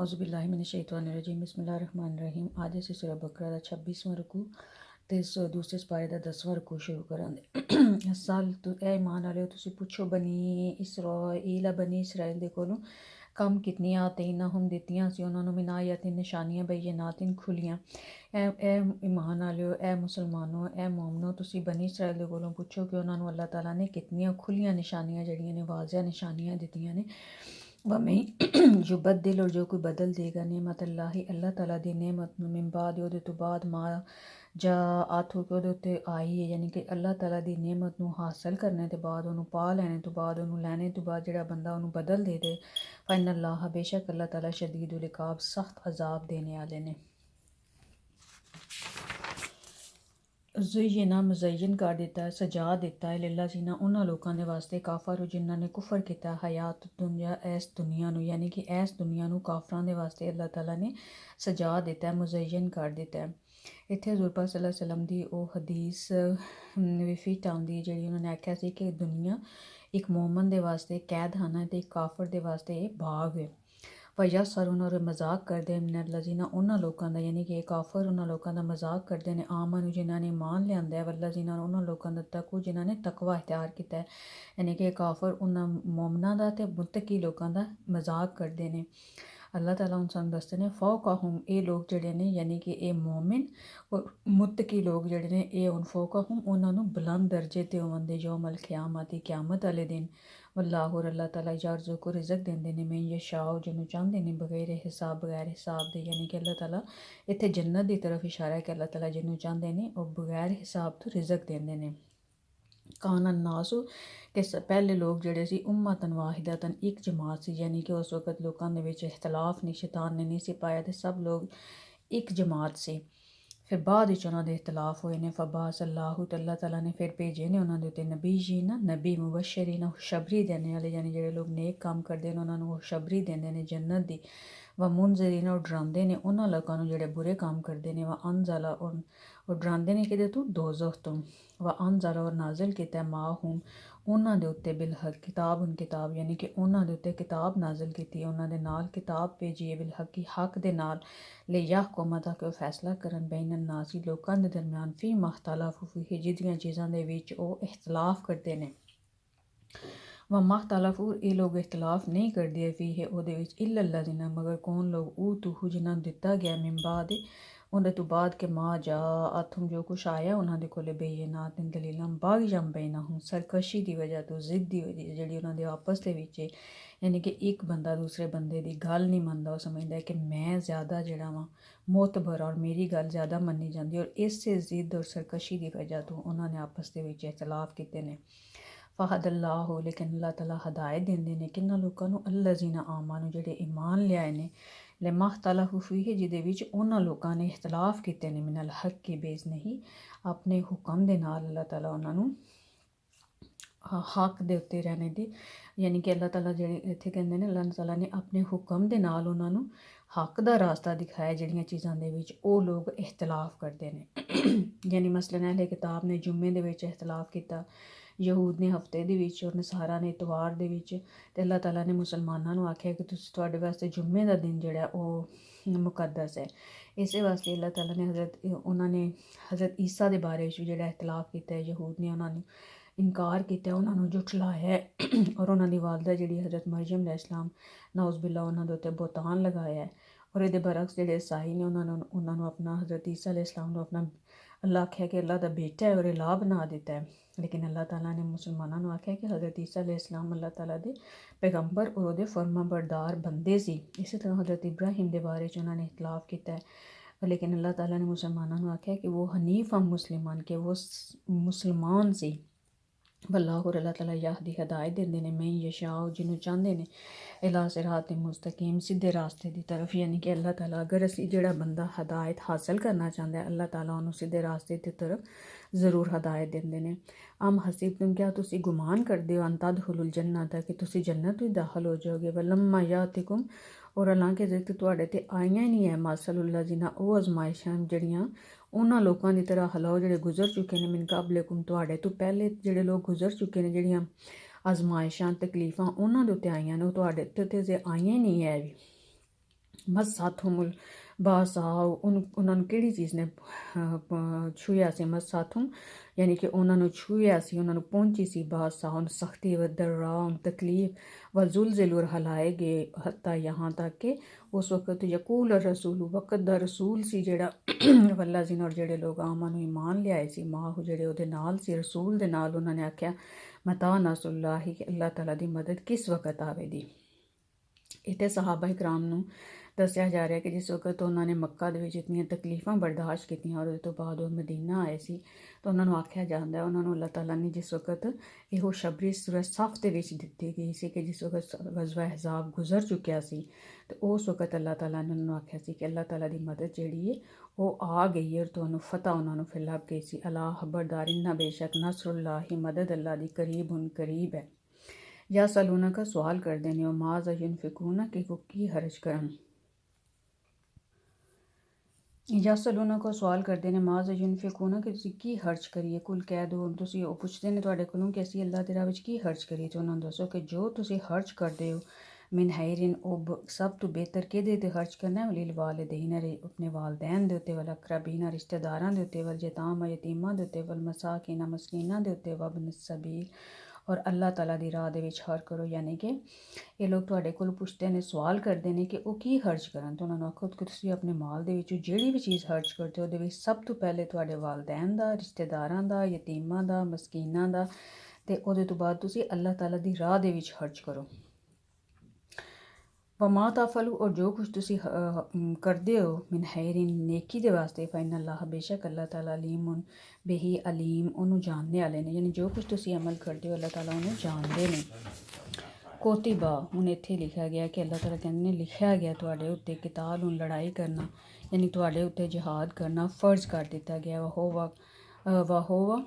ਔਜ਼ੁਬਿਲਲਾਹਿਮਿਨਸ਼ੈਤਾਨਿਰਰਜੀਮ ਬਿਸਮਿਲ੍ਲਾਹਿਰਰਹਿਮਾਨਿਰਰਹੀਮ ਅੱਜ ਅਸੀਂ ਸੂਰਾ ਬਕਰਾ ਦਾ 26ਵਾਂ ਰੁਕੂ ਤੇ ਸ ਦੂਸਰੇ ਸਪਾਰੇ ਦਾ 10ਵਾਂ ਰੁਕੂ ਸ਼ੁਰੂ ਕਰਾਂਗੇ ਸਾਲ ਤੋਂ ਇਹ ਇਮਾਨ ਵਾਲਿਓ ਤੁਸੀਂ ਪੁੱਛੋ ਬਨੀ ਇਸਰਾਈਲ ਬਨੀ ਇਸਰਾਈਲ ਦੇ ਕੋਲੋਂ ਕੰਮ ਕਿਤਨੀਆਂ ਤੈਨਾਂ ਹਮ ਦਿੱਤੀਆਂ ਸੀ ਉਹਨਾਂ ਨੂੰ ਮਿਨਾਇਤਾਂ ਨਿਸ਼ਾਨੀਆਂ ਬੈਯਨਾਤਿਨ ਖੁਲੀਆਂ ਇਹ ਇਹ ਇਮਾਨ ਵਾਲਿਓ ਇਹ ਮੁਸਲਮਾਨੋ ਇਹ ਮੂਮਨੋ ਤੁਸੀਂ ਬਨੀ ਇਸਰਾਈਲ ਦੇ ਕੋਲੋਂ ਪੁੱਛੋ ਕਿ ਉਹਨਾਂ ਨੂੰ ਅੱਲਾਹ ਤਾਲਾ ਨੇ ਕਿਤਨੀਆਂ ਖੁੱਲੀਆਂ ਨਿਸ਼ਾਨੀਆਂ ਜਿਹੜੀਆਂ ਨੇ ਵਾਜ਼ਿਆ ਨਿਸ਼ਾਨੀਆਂ ਦਿੱਤੀਆਂ ਨੇ ਵਮੈਂ ਯੁਬਦਿਲ ਔਰ ਜੋ ਕੋਈ ਬਦਲ ਦੇਗਾ ਨਿਮਤ ਅੱਲਾਹ ਅੱਲਾਹ ਤਾਲਾ ਦੀ ਨਿਮਤ ਨੂੰ ਮਿੰ ਬਾਅਦ ਉਹਦੇ ਤੋਂ ਬਾਅਦ ਮਾ ਜਾ ਆਥੋ ਕਿ ਉਹਦੇ ਉੱਤੇ ਆਈ ਹੈ, ਯਾਨੀ ਕਿ ਅੱਲਾਹ ਤਾਲਾ ਦੀ ਨਿਮਤ ਨੂੰ ਹਾਸਲ ਕਰਨ ਤੋਂ ਬਾਅਦ, ਉਹਨੂੰ ਪਾ ਲੈਣੇ ਤੋਂ ਬਾਅਦ, ਉਹਨੂੰ ਲੈਣੇ ਤੋਂ ਬਾਅਦ ਜਿਹੜਾ ਬੰਦਾ ਉਹਨੂੰ ਬਦਲ ਦੇ ਦੇ ਫਾਈਨ ਅੱਲਾਹ ਬੇਸ਼ੱਕ ਅੱਲਾਹ ਤਾਲਾ ਸ਼ਦੀਦੁਲ ਇਕਾਬ, ਸਖਤ ਅਜ਼ਾਬ ਦੇਣੇ ਵਾਲੇ ਨੇ। ਜ਼ੁਯਨਾ ਮੁਜ਼ਯਨ ਕਰ ਦਿੱਤਾ ਹੈ ਸਜਾ ਦਿੱਤਾ ਹੈ ਲੱਲਾ ਜੀਨਾ ਉਹਨਾਂ ਲੋਕਾਂ ਦੇ ਵਾਸਤੇ ਕਾਫਰ ਜਿਨ੍ਹਾਂ ਨੇ ਕੁਫਰ ਕੀਤਾ ਹਯਾਤ ਦੁਨੀਆ ਇਸ ਦੁਨੀਆ ਨੂੰ, ਯਾਨੀ ਕਿ ਇਸ ਦੁਨੀਆ ਨੂੰ ਕਾਫਰਾਂ ਦੇ ਵਾਸਤੇ ਅੱਲਾਹ ਤਾਲਾ ਨੇ ਸਜਾ ਦਿੱਤਾ ਹੈ ਮੁਜ਼ਯਨ ਕਰ ਦਿੱਤਾ ਹੈ। ਇੱਥੇ ਹਜ਼ੂਰ ਪਾਕ ਸੱਲੱਲਾਹੁ ਅਲੈਹਿ ਵਸੱਲਮ ਦੀ ਉਹ ਹਦੀਸ ਵੀ ਫਿਟ ਆਉਂਦੀ ਜਿਹੜੀ ਉਹਨਾਂ ਨੇ ਆਖਿਆ ਸੀ ਕਿ ਦੁਨੀਆ ਇੱਕ ਮੂਮਨ ਦੇ ਵਾਸਤੇ, ਕੈਦਖਾਨਾ ਤੇ ਇੱਕ ਕਾਫਰ ਦੇ ਵਾਸਤੇ ਇਹ ਬਾਗ ਹੈ। ਭਾਈ ਸਰ ਉਹਨਾਂ ਔਰ ਮਜ਼ਾਕ ਕਰਦੇ ਮਿਨ ਲਜ਼ੀਨਾ ਉਹਨਾਂ ਲੋਕਾਂ ਦਾ, ਯਾਨੀ ਕਿ ਕਾਫਰ ਉਹਨਾਂ ਲੋਕਾਂ ਦਾ ਮਜ਼ਾਕ ਕਰਦੇ ਨੇ ਆਮਨ ਜਿਨ੍ਹਾਂ ਨੇ ਮਾਨ ਲਿਆਂਦਾ ਹੈ, ਵੱਲਾ ਜਿਨ੍ਹਾਂ ਉਹਨਾਂ ਲੋਕਾਂ ਦਾ ਤਕੂ, ਜਿਨ੍ਹਾਂ ਨੇ ਤਕਵਾ ਇਖਤਿਆਰ ਕੀਤਾ ਹੈ, ਯਾਨੀ ਕਿ ਕਾਫਰ ਉਹਨਾਂ ਮੂਮਨਾਂ ਦਾ ਤੇ ਮੁਤਕੀ ਲੋਕਾਂ ਦਾ ਮਜ਼ਾਕ ਕਰਦੇ ਨੇ। ਅੱਲਾਹ ਤਾਲਾ ਉਹਨਾਂ ਸਾਨੂੰ ਦੱਸਦੇ ਨੇ ਫੌਕਾਹੁਮ ਇਹ ਲੋਕ ਜਿਹੜੇ ਨੇ, ਯਾਨੀ ਕਿ ਇਹ ਮੂਮਿਨ ਔਰ ਮੁਤਕੀ ਲੋਕ ਜਿਹੜੇ ਨੇ, ਇਹ ਉਨ ਫੌਕਾਹੁਮ ਉਹਨਾਂ ਨੂੰ ਬੁਲੰਦ ਦਰਜੇ ਤੇ ਹੋਵੰਦੇ ਯੌਮਲ ਕਿਆਮਤ ਕਿਆਮਤ ਵਾਲੇ ਦਿਨ ਵੱਲਾਹੁ ਅੱਲਾਹ ਤਾਲਾ ਯਰਜ਼ੁ ਕੋ ਰਿਜ਼ਕ ਦਿੰਦੇ ਨੇ, ਮੈਂ ਯਸ਼ਾਉ ਜਿਹਨੂੰ ਚਾਹੁੰਦੇ ਨੇ, ਬਗੈਰ ਹਿਸਾਬ ਬਗੈਰ ਹਿਸਾਬ ਦੇ, ਯਾਨੀ ਕਿ ਅੱਲਾਹ ਤਾਲਾ ਇੱਥੇ ਜੰਨਤ ਦੀ ਤਰਫ ਇਸ਼ਾਰਾ ਹੈ ਕਿ ਅੱਲਾਹ ਤਾਲਾ ਜਿਹਨੂੰ ਚਾਹੁੰਦੇ ਨੇ, ਉਹ ਬਗੈਰ ਹਿਸਾਬ ਤੋਂ ਰਿਜ਼ਕ ਦਿੰਦੇ ਨੇ। ਕਾਨ ਨਾਸੂ ਕਿ ਪਹਿਲੇ ਲੋਕ ਜਿਹੜੇ ਸੀ, ਉਮਤਨ ਵਾਹਿਦਤਨ, ਇੱਕ ਜਮਾਤ ਸੀ, ਯਾਨੀ ਕਿ ਉਸ ਵਕਤ ਲੋਕਾਂ ਦੇ ਵਿੱਚ ਇਖਤਲਾਫ ਨਹੀਂ ਸ਼ੈਤਾਨ ਨੇ, ਨਹੀਂ ਸੀ ਪਾਇਆ ਤੇ ਸਭ ਲੋਕ ਇੱਕ ਜਮਾਤ ਸੀ। ਫਿਰ ਬਾਅਦ ਵਿੱਚ ਉਹਨਾਂ ਦੇ ਇਖਤਲਾਫ ਹੋਏ ਨੇ ਫਬਾਸ ਅੱਲਾਹੁ ਤੱਲਾ ਤਾਲਾ ਨੇ ਫਿਰ ਭੇਜੇ ਨੇ ਉਹਨਾਂ ਦੇ ਉੱਤੇ ਨਬੀ ਜੀ ਨਾ, ਨਬੀ ਮੁਬਸ਼ਰੀਨ ਸ਼ਬਰੀ ਦੇਣੇ ਵਾਲੇ ਯਾਨੀ ਜਿਹੜੇ ਲੋਕ ਨੇਕ ਕੰਮ ਕਰਦੇ ਨੇ, ਉਹਨਾਂ ਨੂੰ ਉਹ ਸ਼ਬਰੀ ਦਿੰਦੇ ਨੇ ਜੰਨਤ ਦੀ। ਵਾ ਮੁਨਜ਼ਰੀਨ ਉਹ ਡਰਾਉਂਦੇ ਨੇ, ਉਹਨਾਂ ਲੋਕਾਂ ਨੂੰ ਜਿਹੜੇ ਬੁਰੇ ਕੰਮ ਕਰਦੇ ਨੇ, ਵਾ ਅਨਜ਼ਲਾ ਉਹ ਡਰਾਉਂਦੇ ਨੇ ਕਿਤੇ ਤੋਂ ਦੋਜ਼ਖ ਤੋਂ। ਵਾ ਅਨਜ਼ਲਾ ਔਰ ਨਾਜ਼ਿਲ ਕੀਤਾ ਮਾਹੂਮ ਉਹਨਾਂ ਦੇ ਉੱਤੇ ਬਿਲ ਹਕ ਕਿਤਾਬ, ਉਨ ਕਿਤਾਬ, ਯਾਨੀ ਕਿ ਉਹਨਾਂ ਦੇ ਉੱਤੇ ਕਿਤਾਬ ਨਾਜ਼ਿਲ ਕੀਤੀ, ਉਹਨਾਂ ਦੇ ਨਾਲ ਕਿਤਾਬ ਭੇਜੀ ਹੈ ਬਿਲ ਹਕੀ ਹੱਕ ਦੇ ਨਾਲ ਲੈ ਯਹਕੁਮ ਤਾਂ ਕਿ ਉਹ ਫੈਸਲਾ ਕਰਨ ਬੈਨ ਨਾਸੀ ਲੋਕਾਂ ਦੇ ਦਰਮਿਆਨ ਫੀ ਮਖਤਲਫ ਫੀ ਜਿਹੜੀਆਂ ਚੀਜ਼ਾਂ ਦੇ ਵਿੱਚ ਉਹ ਇਖਤਲਾਫ ਕਰਦੇ ਨੇ। व ਮਖਤਲਫੂ ਇਹ ਲੋਕ ਇਖਤਲਾਫ ਨਹੀਂ ਕਰਦੇ, ਫੀ ਹੈ ਉਹਦੇ ਵਿੱਚ ਇਲਾ ਅੱਲਾਜ਼ਿਨਾ ਮਗਰ ਕੌਣ ਲੋਕ? ਉਹ ਤੂ ਜਿਨ੍ਹਾਂ ਨੂੰ ਦਿੱਤਾ ਗਿਆ ਮਿੰਬਾ ਦੇ ਉਹਦੇ ਤੋਂ ਬਾਅਦ ਕਿ ਮਾ ਜਾ ਅਥਮ ਜੋ ਕੁਛ ਆਇਆ ਉਹਨਾਂ ਦੇ ਕੋਲੇ ਬੇਇਨਾਤ ਦਲੀਲਾਂ ਬਾਗ ਜੰਮ ਬੈਨਹੁਮ ਸਰਕਸ਼ੀ ਦੀ ਵਜ੍ਹਾ ਤੋਂ, ਜ਼ਿੱਦ ਦੀ ਵਜ੍ਹਾ ਜਿਹੜੀ ਉਹਨਾਂ ਦੇ ਆਪਸ ਦੇ ਵਿੱਚ ਯਾਨੀ ਕਿ ਇੱਕ ਬੰਦਾ ਦੂਸਰੇ ਬੰਦੇ ਦੀ ਗੱਲ ਨਹੀਂ ਮੰਨਦਾ, ਉਹ ਸਮਝਦਾ ਕਿ ਮੈਂ ਜ਼ਿਆਦਾ ਜਿਹੜਾ ਵਾਂ, ਮੋਤਬਰ ਔਰ ਮੇਰੀ ਗੱਲ ਜ਼ਿਆਦਾ ਮੰਨੀ ਜਾਂਦੀ ਔਰ ਇਸੇ ਜ਼ਿੱਦ ਔਰ ਸਰਕਸ਼ੀ ਦੀ ਵਜ੍ਹਾ ਤੋਂ ਉਹਨਾਂ ਨੇ ਆਪਸ ਦੇ ਵਿੱਚ ਇਖਤਲਾਫ ਕੀਤੇ ਨੇ। ਫਹਦ ਅੱਲਾਹ ਲੇਕਿਨ ਅੱਲਾਹ ਤਾਲਾ ਹਦਾਇਤ ਦਿੰਦੇ ਨੇ ਕਿੰਨਾ ਲੋਕਾਂ ਨੂੰ ਅੱਲਾ ਅੱਲਾਜ਼ੀਨਾ ਆਮਾਨ ਜਿਹੜੇ ਈਮਾਨ ਲਿਆਏ ਨੇ ਲਮਾ ਤਲਫ ਫੀਹ, ਜਿਹਦੇ ਵਿੱਚ ਉਹਨਾਂ ਲੋਕਾਂ ਨੇ ਇਖਤਲਾਫ ਕੀਤੇ ਨੇ ਮਿਨਲ ਹਕ ਕੀ ਬੇਜ਼ ਨਹੀਂ। ਆਪਣੇ ਹੁਕਮ ਦੇ ਨਾਲ ਅੱਲਾਹ ਤਾਲਾ ਉਹਨਾਂ ਨੂੰ ਹੱਕ ਦੇ ਉੱਤੇ ਰਹਿਣੇ ਦੀ, ਯਾਨੀ ਕਿ ਅੱਲਾਹ ਤਾਲਾ ਜਿਹੜੇ ਇੱਥੇ ਕਹਿੰਦੇ ਨੇ, ਅੱਲਾਹ ਤਾਲਾ ਨੇ ਆਪਣੇ ਹੁਕਮ ਦੇ ਨਾਲ ਉਹਨਾਂ ਨੂੰ ਹੱਕ ਦਾ ਰਾਸਤਾ ਦਿਖਾਇਆ, ਜਿਹੜੀਆਂ ਚੀਜ਼ਾਂ ਦੇ ਵਿੱਚ ਉਹ ਲੋਕ ਇਖਤਲਾਫ ਕਰਦੇ ਨੇ। ਯਾਨੀ ਮਸਲਨ ਅਹਲੇ ਕਿਤਾਬ ਨੇ ਜੁਮੇ ਦੇ ਵਿੱਚ ਇਖਤਲਾਫ ਕੀਤਾ। ਯਹੂਦ ਨੇ ਹਫ਼ਤੇ ਦੇ ਵਿੱਚ ਔਰ ਨਸਾਰਾ ਨੇ ਇਤਵਾਰ ਦੇ ਵਿੱਚ ਤੇ ਅੱਲਾਹ ਤਾਲਾ ਨੇ ਮੁਸਲਮਾਨਾਂ ਨੂੰ ਆਖਿਆ ਕਿ ਤੁਸੀਂ ਤੁਹਾਡੇ ਵਾਸਤੇ ਜੁਮੇ ਦਾ ਦਿਨ ਜਿਹੜਾ ਉਹ ਮੁਕੱਦਸ ਹੈ। ਇਸੇ ਵਾਸਤੇ ਅੱਲਾਹ ਤਾਲਾ ਨੇ ਹਜ਼ਰਤ, ਉਹਨਾਂ ਨੇ ਹਜ਼ਰਤ ਈਸਾ ਦੇ ਬਾਰੇ ਵਿੱਚ ਜਿਹੜਾ ਇਤਲਾਫ ਕੀਤਾ ਹੈ, ਯਹੂਦ ਨੇ ਉਹਨਾਂ ਨੂੰ ਇਨਕਾਰ ਕੀਤਾ, ਉਹਨਾਂ ਨੂੰ ਝੁਠਲਾਇਆ ਔਰ ਉਹਨਾਂ ਦੀ ਵਾਲਦਾ ਜਿਹੜੀ ਹਜ਼ਰਤ ਮਰਜਮ ਦਾ ਇਸਲਾਮ ਨਾਉਜ਼ ਬਿੱਲਾ ਉਹਨਾਂ ਦੇ ਉੱਤੇ ਬੋਤਾਨ ਲਗਾਇਆ ਔਰ ਇਹਦੇ ਬਰਕਸ ਜਿਹੜੇ ਸਾਈ ਨੇ ਉਹਨਾਂ ਨੂੰ ਉਹਨਾਂ ਨੂੰ ਆਪਣਾ ਹਜ਼ਰਤ ਈਸਾ ਅਲੈਹ ਇਸਲਾਮ ਨੂੰ ਆਪਣਾ ਅੱਲਾਹ ਆਖਿਆ ਕਿ ਅੱਲਾਹ ਦਾ ਬੇਟਾ ਹੈ ਔਰ ਇਹ ਇਲਾਹ ਬਣਾ ਦਿੱਤਾ ਹੈ। ਲੇਕਿਨ ਅੱਲਾਹ ਤਾਲਾ ਨੇ ਮੁਸਲਮਾਨਾਂ ਨੂੰ ਆਖਿਆ ਕਿ ਹਜ਼ਰਤ ਈਸਾ ਅਲੈਹ ਇਸਲਾਮ ਅੱਲਾਹ ਤਾਲਾ ਦੇ ਪੈਗੰਬਰ ਔਰ ਉਹਦੇ ਫਰਮਾਬਰਦਾਰ ਬੰਦੇ ਸੀ ਇਸੇ ਤਰ੍ਹਾਂ ਹਜ਼ਰਤ ਇਬਰਾਹੀਮ ਦੇ ਬਾਰੇ ਚ ਉਹਨਾਂ ਨੇ ਇਖਤਲਾਫ ਕੀਤਾ ਹੈ ਲੇਕਿਨ ਅੱਲਾਹ ਤਾਲਾ ਨੇ ਮੁਸਲਮਾਨਾਂ ਨੂੰ ਆਖਿਆ ਕਿ ਉਹ ਹਨੀਫ ਹਮ ਮੁਸਲਮਾਨ ਕਿ ਉਹ ਮੁਸਲਮਾਨ ਸੀ ਵੱਲਾਹੁ ਅੱਲਾਹ ਤਾਲਾ ਯਹਦੀ ਹਦਾਇਤ ਦਿੰਦੇ ਨੇ, ਮੈਂ ਯਸ਼ਾਉ ਜਿਹਨੂੰ ਚਾਹੁੰਦੇ ਨੇ, ਇਲਾ ਸਿਰਾਤ ਮੁਸਤਕੀਮ ਸਿੱਧੇ ਰਾਸਤੇ ਦੀ ਤਰਫ, ਯਾਨੀ ਕਿ ਅੱਲਾਹ ਤਾਲਾ ਅਗਰ ਅਸੀਂ ਜਿਹੜਾ ਬੰਦਾ ਹਦਾਇਤ ਹਾਸਲ ਕਰਨਾ ਚਾਹੁੰਦਾ ਹੈ, ਅੱਲਾਹ ਤਾਲਾ ਉਹਨੂੰ ਸਿੱਧੇ ਰਾਸਤੇ ਦੀ ਤਰਫ ਜ਼ਰੂਰ ਹਦਾਇਤ ਦਿੰਦੇ ਨੇ। ਅਮ ਹਸੀਬ ਤੁਮ ਕਿਆ ਤੁਸੀਂ ਗੁਮਾਨ ਕਰਦੇ ਹੋ ਅੰਤਦ ਹੁਲੁਲ ਜੰਨਤ ਕਿ ਤੁਸੀਂ ਜੰਨਤ ਵਿੱਚ ਦਾਖਲ ਹੋ ਜਾਓਗੇ, ਵਲਮਾ ਯਾਤਿਕੁਮ ਔਰ ਹਾਲਾਂਕਿ ਜੇ ਤੁਹਾਡੇ ਤੇ ਆਈਆਂ ਹੀ ਨਹੀਂ ਹੈ ਮਾਸਲੁੱਲਾ ਜਿਨਾ ਉਹ ਅਜ਼ਮਾਇਸ਼ਾਂ ਜਿਹੜੀਆਂ ਉਹਨਾਂ ਲੋਕਾਂ ਦੀ ਤਰ੍ਹਾਂ ਹਲਾਓ ਜਿਹੜੇ ਗੁਜ਼ਰ ਚੁੱਕੇ ਨੇ, ਮਿਨ ਕਾਬਲੇਕੁਮ ਤੁਹਾਡੇ ਤੋਂ ਪਹਿਲੇ ਜਿਹੜੇ ਲੋਕ ਗੁਜ਼ਰ ਚੁੱਕੇ ਨੇ, ਜਿਹੜੀਆਂ ਅਜ਼ਮਾਇਸ਼ਾਂ, ਤਕਲੀਫਾਂ ਉਹਨਾਂ ਦੇ ਉੱਤੇ ਆਈਆਂ ਨੇ, ਉਹ ਤੁਹਾਡੇ ਤੇ ਤੇ ਜੇ ਆਈਆਂ ਨਹੀਂ ਹੈ ਵੀ। ਮਸਾਥੁਮੁਲ ਬਾਸਾਉ ਉਹਨੂੰ ਉਹਨਾਂ ਨੂੰ ਕਿਹੜੀ ਚੀਜ਼ ਨੇ ਅਹ, ਛੂਹਿਆ ਸੀ ਮਸਾਥੁਮ ਯਾਨੀ ਕਿ ਉਹਨਾਂ ਨੂੰ ਛੂਹਿਆ ਸੀ ਉਹਨਾਂ ਨੂੰ ਪਹੁੰਚੀ ਸੀ ਬਾਸਾਉਨ ਸਖਤੀ ਵ ਦਰਾਮ ਤਕਲੀਫ ਵ ਜ਼ੁਲਜ਼ਲ ਔਰ ਹਲਾਏ ਗਏ ਹੱਤਾ ਯਹਾਂ ਤੱਕ ਕਿ ਉਸ ਵਕਤ ਯਕੂਲ ਰਸੂਲ ਵਕਤ ਦਾ ਰਸੂਲ ਸੀ ਜਿਹੜਾ ਵੱਲਾ ਜੀ ਔਰ ਜਿਹੜੇ ਲੋਕ ਆਮਾਂ ਨੂੰ ਈਮਾਨ ਲਿਆਏ ਸੀ ਮਾਹੂ ਜਿਹੜੇ ਉਹਦੇ ਨਾਲ ਸੀ ਰਸੂਲ ਦੇ ਨਾਲ ਉਹਨਾਂ ਨੇ ਆਖਿਆ ਮਤਾ ਨਸੁੱਲਾਹੀ ਕਿ ਅੱਲਾਹ ਤਾਲਾ ਦੀ ਮਦਦ ਕਿਸ ਵਕਤ ਆਵੇਗੀ? ਇੱਥੇ ਸਹਾਬਾ ਇਕਰਾਮ ਨੂੰ ਦੱਸਿਆ ਜਾ ਰਿਹਾ ਕਿ ਜਿਸ ਵਕਤ ਉਹਨਾਂ ਨੇ ਮੱਕਾ ਦੇ ਵਿੱਚ ਇਤਨੀਆਂ ਤਕਲੀਫਾਂ ਬਰਦਾਸ਼ਤ ਕੀਤੀਆਂ ਔਰ ਉਸ ਤੋਂ ਬਾਅਦ ਉਹ ਮਦੀਨਾ ਆਏ ਸੀ, ਤਾਂ ਉਹਨਾਂ ਨੂੰ ਆਖਿਆ ਜਾਂਦਾ ਉਹਨਾਂ ਨੂੰ ਅੱਲਾਹ ਤਾਲਾ ਨੇ ਜਿਸ ਵਕਤ ਇਹੋ ਸ਼ਬਰੀ ਸੂਰਤ ਸਫ ਦੇ ਵਿੱਚ ਦਿੱਤੀ ਗਈ ਸੀ ਕਿ ਜਿਸ ਵਕਤ ਗਜ਼ਵਾ ਹਜ਼ਾਬ ਗੁਜ਼ਰ ਚੁੱਕਿਆ ਸੀ, ਤੇ ਉਸ ਵਕਤ ਅੱਲਾਹ ਤਾਲਾ ਨੇ ਉਹਨਾਂ ਨੂੰ ਆਖਿਆ ਸੀ ਕਿ ਅੱਲਾਹ ਤਾਲਾ ਦੀ ਮਦਦ ਜਿਹੜੀ ਹੈ ਉਹ ਆ ਗਈ ਹੈ ਤੁਹਾਨੂੰ ਫਤਹ ਉਹਨਾਂ ਨੂੰ ਫਿਰ ਲੱਭ ਗਈ ਸੀ। ਅੱਲਾਹ ਖਬਰਦਾਰੀ ਨਾ ਬੇਸ਼ੱਕ ਨਸਰੁੱਲਾਹੀ ਮਦਦ ਅੱਲਾਹ ਦੀ ਕਰੀਬ ਹੁਨ ਕਰੀਬ ਹੈ। या सलूना का सवाल कर देने और माज यनफिकूना कि वो की हर्ज करन ਜਾਂ ਸਲੂਨਾ ਕੋ ਸਵਾਲ ਕਰਦੇ ਨੇ ਮਾਜ਼ ਯਨਫਿਕੂਨਾ ਕਿ ਤੁਸੀਂ ਕੀ ਖਰਚ ਕਰੀਏ? ਕੁਲ ਕਹਿ ਦੋ, ਤੁਸੀਂ ਉਹ ਪੁੱਛਦੇ ਨੇ ਤੁਹਾਡੇ ਕੋਲੋਂ ਕਿ ਅਸੀਂ ਅੱਲਾਹ ਦੇ ਰਾਹ ਵਿੱਚ ਕੀ ਖਰਚ ਕਰੀਏ ਤੇ ਉਹਨਾਂ ਨੂੰ ਦੱਸੋ ਕਿ ਜੋ ਤੁਸੀਂ ਖਰਚ ਕਰਦੇ ਹੋ, ਮਿਨ ਹੈਰਿਨ ਉਹ ਬ- ਸਭ ਤੋਂ ਬਿਹਤਰ ਕਿਹਦੇ ਤੇ ਖਰਚ ਕਰਨਾ? ਹੈ ਵਲੀਲ ਵਾਲਿਦੈਨ ਰੇ ਆਪਣੇ ਵਾਲਦੈਨ ਦੇ ਉੱਤੇ ਵਲ, ਅਕਰਬੀਨ ਰਿਸ਼ਤੇਦਾਰਾਂ ਦੇ ਉੱਤੇ ਵਲ ਯਤਾਮ ਯਤੀਮਾਂ ਦੇ ਉੱਤੇ ਵਲ, ਮਸਾਕਿਨਾ ਮਸਕੀਨਾਂ ਦੇ ਉੱਤੇ ਵਬਨ ਸਬੀਲ। ਔਰ ਅੱਲਾਹ ਤਾਲਾ ਦੀ ਰਾਹ ਦੇ ਵਿੱਚ ਹਰ ਕਰੋ, ਯਾਨੀ ਕਿ ਇਹ ਲੋਕ ਤੁਹਾਡੇ ਕੋਲ ਪੁੱਛਦੇ ਨੇ, ਸਵਾਲ ਕਰਦੇ ਨੇ ਕਿ ਉਹ ਕੀ ਖਰਚ ਕਰਨ? ਤਾਂ ਉਹਨਾਂ ਨੂੰ ਆਖੋ ਕਿ ਤੁਸੀਂ ਆਪਣੇ ਮਾਲ ਦੇ ਵਿੱਚੋਂ ਜਿਹੜੀ ਵੀ ਚੀਜ਼ ਖਰਚ ਕਰਦੇ ਹੋ, ਉਹਦੇ ਵਿੱਚ ਸਭ ਤੋਂ ਪਹਿਲੇ ਤੁਹਾਡੇ ਵਾਲਦੈਨ ਦਾ, ਰਿਸ਼ਤੇਦਾਰਾਂ ਦਾ, ਯਤੀਮਾਂ ਦਾ, ਮਸਕੀਨਾਂ ਦਾ ਤੇ ਉਹਦੇ ਤੋਂ ਬਾਅਦ ਤੁਸੀਂ ਅੱਲਾਹ ਤਾਲਾ ਦੀ ਰਾਹ ਦੇ ਵਿੱਚ ਖਰਚ ਕਰੋ। ਵਮਾ ਤਾਫਲੂ ਔਰ ਜੋ ਕੁਝ ਤੁਸੀਂ ਕਰਦੇ ਹੋ, ਮਿਨ ਖੈਰਿਨ ਨੇਕੀ ਦੇ ਵਾਸਤੇ ਫੈਨ ਅੱਲਾਹ ਬੇਸ਼ੱਕ ਅੱਲਾਹ ਤਾਲਾ ਅਲੀਮੁਨ ਬੇਹੀ ਅਲੀਮ, ਉਹਨੂੰ ਜਾਣਨੇ ਵਾਲੇ ਨੇ। ਯਾਨੀ ਜੋ ਕੁਝ ਤੁਸੀਂ ਅਮਲ ਕਰਦੇ ਹੋ, ਅੱਲਾਹ ਤਾਲਾ ਉਹਨੂੰ ਜਾਣਦੇ ਨੇ। ਕੋਤਿਬਾ, ਹੁਣ ਇੱਥੇ ਲਿਖਿਆ ਗਿਆ ਕਿ ਅੱਲਾਹ ਤਾਲਾ ਕਹਿੰਦੇ ਨੇ, ਲਿਖਿਆ ਗਿਆ ਤੁਹਾਡੇ ਉੱਤੇ ਕਿਤਾਬ ਨੂੰ ਲੜਾਈ ਕਰਨਾ, ਯਾਨੀ ਤੁਹਾਡੇ ਉੱਤੇ ਜਿਹਾਦ ਕਰਨਾ ਫਰਜ਼ ਕਰ ਦਿੱਤਾ ਗਿਆ। ਵਾ ਹੋਵਾ ਵਾ ਹੋਵਾ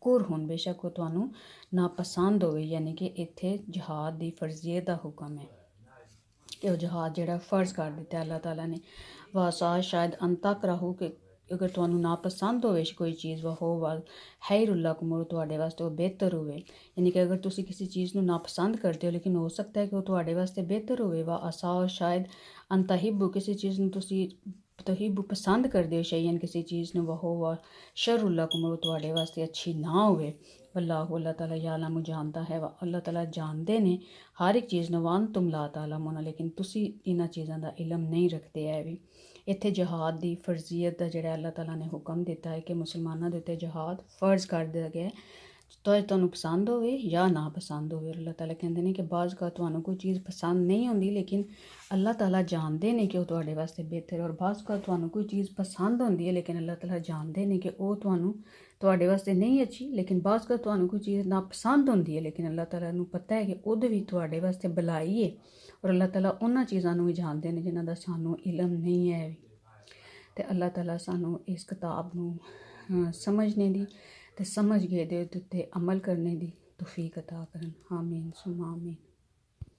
ਕੁਰ ਹੁਣ ਬੇਸ਼ੱਕ ਉਹ ਤੁਹਾਨੂੰ ਨਾਪਸੰਦ ਹੋਵੇ, ਯਾਨੀ ਕਿ ਇੱਥੇ ਜਿਹਾਦ ਦੀ ਫਰਜ਼ੀਅਤ ਦਾ ਹੁਕਮ ਹੈ। ਕਿ ਉਹ ਜਹਾਜ਼ ਜਿਹੜਾ ਫਰਜ਼ ਕਰ ਦਿੱਤਾ ਅੱਲਾਹ ਤਾਲਾ ਨੇ। ਵਾਸਾ ਸ਼ਾਇਦ ਅੰਤਕ ਰਹੂ ਕਿ ਅਗਰ ਤੁਹਾਨੂੰ ਨਾ ਪਸੰਦ ਹੋਵੇ ਕੋਈ ਚੀਜ਼ ਵਾ ਹੋ ਵਾ ਖੈਰੁੱਲਾ ਕੁਮਰ ਤੁਹਾਡੇ ਵਾਸਤੇ ਉਹ ਬਿਹਤਰ ਹੋਵੇ। ਯਾਨੀ ਕਿ ਅਗਰ ਤੁਸੀਂ ਕਿਸੇ ਚੀਜ਼ ਨੂੰ ਨਾ ਪਸੰਦ ਕਰਦੇ ਹੋ, ਲੇਕਿਨ ਹੋ ਸਕਦਾ ਹੈ ਕਿ ਉਹ ਤੁਹਾਡੇ ਵਾਸਤੇ ਬਿਹਤਰ ਹੋਵੇ ਵਾ ਅਸਾ ਸ਼ਾਇਦ ਅੰਤਹਿਬੂ ਕਿਸੇ ਚੀਜ਼ ਨੂੰ ਤੁਸੀਂ ਤਹਿਬੂ ਪਸੰਦ ਕਰਦੇ ਹੋ ਸ਼ੈਯਨ ਕਿਸੇ ਚੀਜ਼ ਨੂੰ ਵਹੋ ਵਾ ਸ਼ਰੁੱਲਾ ਕੁਮਰ ਤੁਹਾਡੇ ਵਾਸਤੇ ਅੱਛੀ ਨਾ ਹੋਵੇ। ਅੱਲਾਹੁ ਅੱਲਾਹ ਤਾਲਾ ਯਾਲਮ ਜਾਣਦਾ ਹੈ ਵਾ ਅੱਲਾਹ ਤਾਲਾ ਜਾਣਦੇ ਨੇ ਹਰ ਇੱਕ ਚੀਜ਼ ਨੂੰ ਵਾਨ ਤੁਮ ਲਾ ਤਾਲਮੁਨ ਲੇਕਿਨ ਤੁਸੀਂ ਇਹਨਾਂ ਚੀਜ਼ਾਂ ਦਾ ਇਲਮ ਨਹੀਂ ਰੱਖਦੇ ਐ ਵੀ ਇੱਥੇ ਜਹਾਦ ਦੀ ਫਰਜ਼ੀਅਤ ਦਾ ਜਿਹੜਾ ਅੱਲਾਹ ਤਾਲਾ ਨੇ ਹੁਕਮ ਦਿੱਤਾ ਹੈ ਕਿ ਮੁਸਲਮਾਨਾਂ ਦੇ ਉੱਤੇ ਜਹਾਦ ਫਰਜ਼ ਕਰ ਦਿੱਤਾ ਗਿਆ ਹੈ ਤੁਹਾਨੂੰ ਪਸੰਦ ਹੋਵੇ ਜਾਂ ਨਾ ਪਸੰਦ ਹੋਵੇ, ਅੱਲਾਹ ਤਾਲਾ ਕਹਿੰਦੇ ਨੇ ਕਿ ਬਾਜ਼ ਕਾ ਤੁਹਾਨੂੰ ਕੋਈ ਚੀਜ਼ ਪਸੰਦ ਨਹੀਂ ਹੁੰਦੀ ਲੇਕਿਨ ਅੱਲਾਹ ਤਾਲਾ ਜਾਣਦੇ ਨੇ ਕਿ ਉਹ ਤੁਹਾਡੇ ਵਾਸਤੇ ਬਿਹਤਰ ਔਰ ਬਾਜ਼ ਕਾ ਤੁਹਾਨੂੰ ਕੋਈ ਚੀਜ਼ ਪਸੰਦ ਹੁੰਦੀ ਹੈ, ਲੇਕਿਨ ਅੱਲਾਹ ਤਾਲਾ ਜਾਣਦੇ ਨੇ ਕਿ ਉਹ ਤੁਹਾਨੂੰ ਤੁਹਾਡੇ ਵਾਸਤੇ ਨਹੀਂ ਅੱਛੀ, ਲੇਕਿਨ ਬਾਜ਼ ਕਾ ਤੁਹਾਨੂੰ ਕੋਈ ਚੀਜ਼ ਨਾ ਪਸੰਦ ਹੁੰਦੀ ਹੈ, ਲੇਕਿਨ ਅੱਲਾਹ ਤਾਲਾ ਨੂੰ ਪਤਾ ਹੈ ਕਿ ਉਹਦੇ ਵੀ ਤੁਹਾਡੇ ਵਾਸਤੇ ਭਲਾਈ ਹੈ ਔਰ ਅੱਲਾਹ ਤਾਲਾ ਉਹਨਾਂ ਚੀਜ਼ਾਂ ਨੂੰ ਵੀ ਜਾਣਦੇ ਨੇ ਜਿਨ੍ਹਾਂ ਦਾ ਸਾਨੂੰ ਇਲਮ ਨਹੀਂ ਹੈ। ਵੀ ਤੇ ਅੱਲਾਹ ਤਾਲਾ ਸਾਨੂੰ ਇਸ ਕਿਤਾਬ ਨੂੰ ਸਮਝਣੇ ਦੀ ਤੇ ਸਮਝ ਗਏ ਦੇ ਉੱਤੇ ਅਮਲ ਕਰਨੇ ਦੀ ਤੌਫੀਕ عطا ਕਰਨ ਆਮੀਨ ਸੁਮਾ ਆਮੀਨ